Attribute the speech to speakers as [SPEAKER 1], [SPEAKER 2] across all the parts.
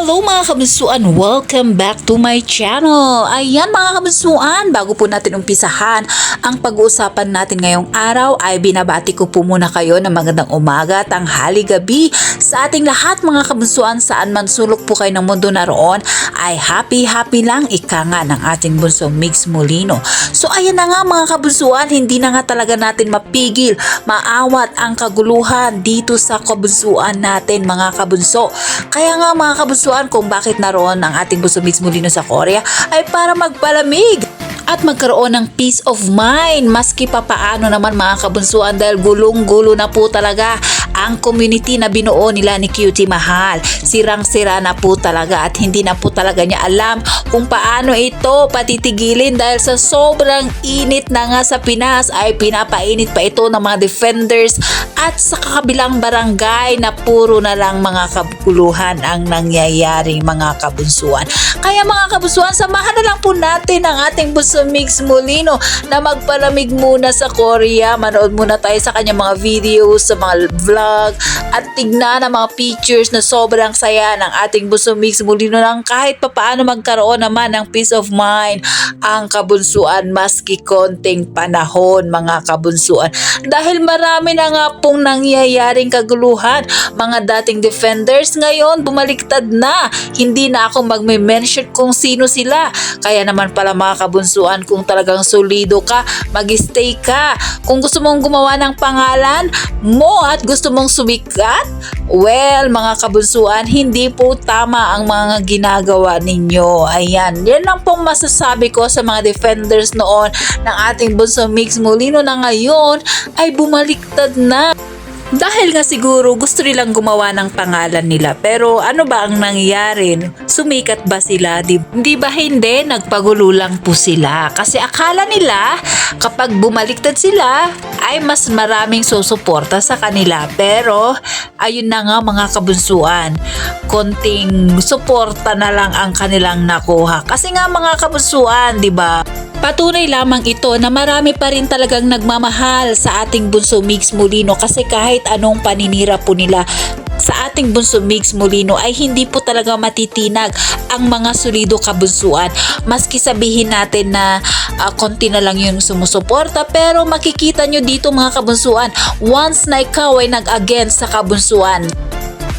[SPEAKER 1] Hello mga kabunsuan! Welcome back to my channel! Ayan mga kabunsuan, bago po natin umpisahan ang pag-uusapan natin ngayong araw ay binabati ko po muna kayo ng magandang umaga, tanghali, gabi sa ating lahat mga kabunsuan saan man sulok po kayo ng mundo naroon ay happy happy lang ika nga ng ating bunso Mix Molino. So ayan na nga mga kabunsuan, hindi na nga talaga natin mapigil, maawat ang kaguluhan dito sa kabunsuan natin mga kabunso. Kaya nga mga kabunsuan kung bakit naroon ang ating bunso Mix Molino sa Korea ay para magpalamig at magkaroon ng peace of mind. Maski pa paano naman mga kabunsuan dahil gulong-gulo na po talaga ang community na binuo nila ni Cutie Mahal. Sirang-sira na po talaga at hindi na po talaga niya alam kung paano ito patitigilin dahil sa sobrang init na nga sa Pinas ay pinapainit pa ito ng mga defenders at sa kabilang barangay na puro na lang mga kabuluhan ang nangyayaring mga kabunsuan. Kaya mga kabunsuan, samahan na lang po natin ang ating bunso Mix Molino na magpalamig muna sa Korea. Manood muna tayo sa kanyang mga videos, sa mga vlog at tignan ang mga pictures na sobrang saya ng ating bunso Mix Molino nang kahit papaano magkaroon naman ng peace of mind ang kabunsuan maski konting panahon mga kabunsuan. Dahil marami na nga pong nangyayaring kaguluhan. Mga dating defenders ngayon bumaliktad na. Hindi na ako magme-mention kung sino sila. Kaya naman pala mga kabunsuan kung talagang solido ka, mag-stay ka. Kung gusto mong gumawa ng pangalan mo at gusto mong sumikat, well mga kabunsuan, hindi po tama ang mga ginagawa ninyo. Ayan, yan lang pong masasabi ko sa mga defenders noon ng ating bunso Mix Molino na ngayon ay bumaliktad na. Dahil nga siguro gusto nilang gumawa ng pangalan nila. Pero ano ba ang nangyayari? Sumikat ba sila? Di, di ba hindi? Nagpagulo lang po sila. Kasi akala nila kapag bumaliktad sila ay mas maraming susuporta sa kanila. Pero ayun na nga mga kabunsuan. Konting suporta na lang ang kanilang nakuha. Kasi nga mga kabunsuan, di ba? Patunay lamang ito na marami pa rin talagang nagmamahal sa ating bunso Mix Molino kasi kahit anong paninira po nila sa ating bunso Mix Molino ay hindi po talaga matitinag ang mga solido kabunsuan. Maski sabihin natin na uh, konti na lang yung sumusuporta pero makikita nyo dito mga kabunsuan once na ikaw ay nag-against sa kabunsuan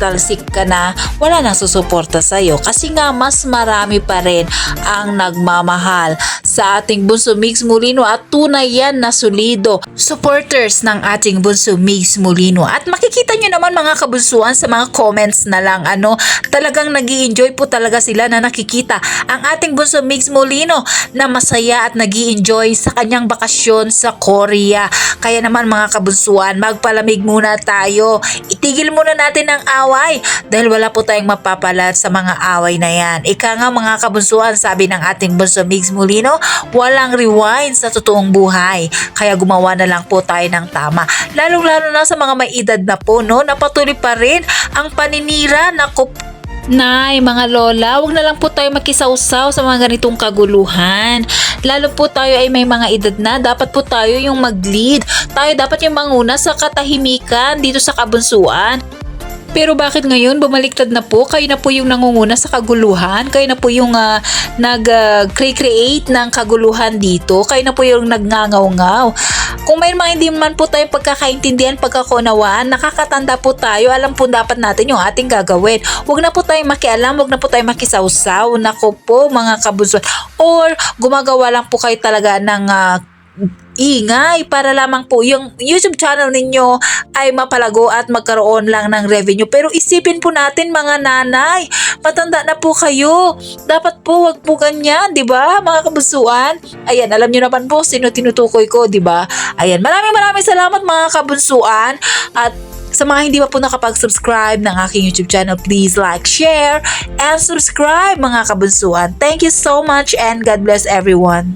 [SPEAKER 1] talsik ka na, wala nang susuporta sa'yo. Kasi nga, mas marami pa rin ang nagmamahal sa ating Bunso Mix Molino at tunay yan na solido supporters ng ating Bunso Mix Molino. At makikita nyo naman mga kabunsuan sa mga comments na lang ano, talagang nag enjoy po talaga sila na nakikita ang ating Bunso Mix Molino na masaya at nag enjoy sa kanyang bakasyon sa Korea. Kaya naman mga kabunsuan, magpalamig muna tayo. Itigil muna natin ang away dahil wala po tayong mapapalat sa mga away na yan. Ika nga mga kabunsuan, sabi ng ating bunso Migs Molino, walang rewind sa totoong buhay. Kaya gumawa na lang po tayo ng tama. Lalong-lalo na sa mga may edad na po, no, napatuloy pa rin ang paninira na Nay, mga lola, wag na lang po tayo makisawsaw sa mga ganitong kaguluhan. Lalo po tayo ay may mga edad na, dapat po tayo yung mag-lead. Tayo dapat yung manguna sa katahimikan dito sa kabunsuan. Pero bakit ngayon bumaliktad na po? Kayo na po yung nangunguna sa kaguluhan? Kayo na po yung uh, nag-create ng kaguluhan dito? Kayo na po yung nagngangaw-ngaw? Kung may mga hindi man po tayo pagkakaintindihan, pagkakunawaan, nakakatanda po tayo, alam po dapat natin yung ating gagawin. Huwag na po tayong makialam, huwag na po tayong makisawsaw. Nako po mga kabunsuan. Or gumagawa lang po kayo talaga ng uh, ingay para lamang po yung YouTube channel ninyo ay mapalago at magkaroon lang ng revenue. Pero isipin po natin mga nanay, matanda na po kayo. Dapat po wag po ganyan, 'di ba? Mga kabunsuan. Ayan, alam niyo naman po sino tinutukoy ko, 'di ba? Ayan, maraming maraming salamat mga kabunsuan at sa mga hindi pa po nakapag-subscribe ng aking YouTube channel, please like, share, and subscribe mga kabunsuan. Thank you so much and God bless everyone.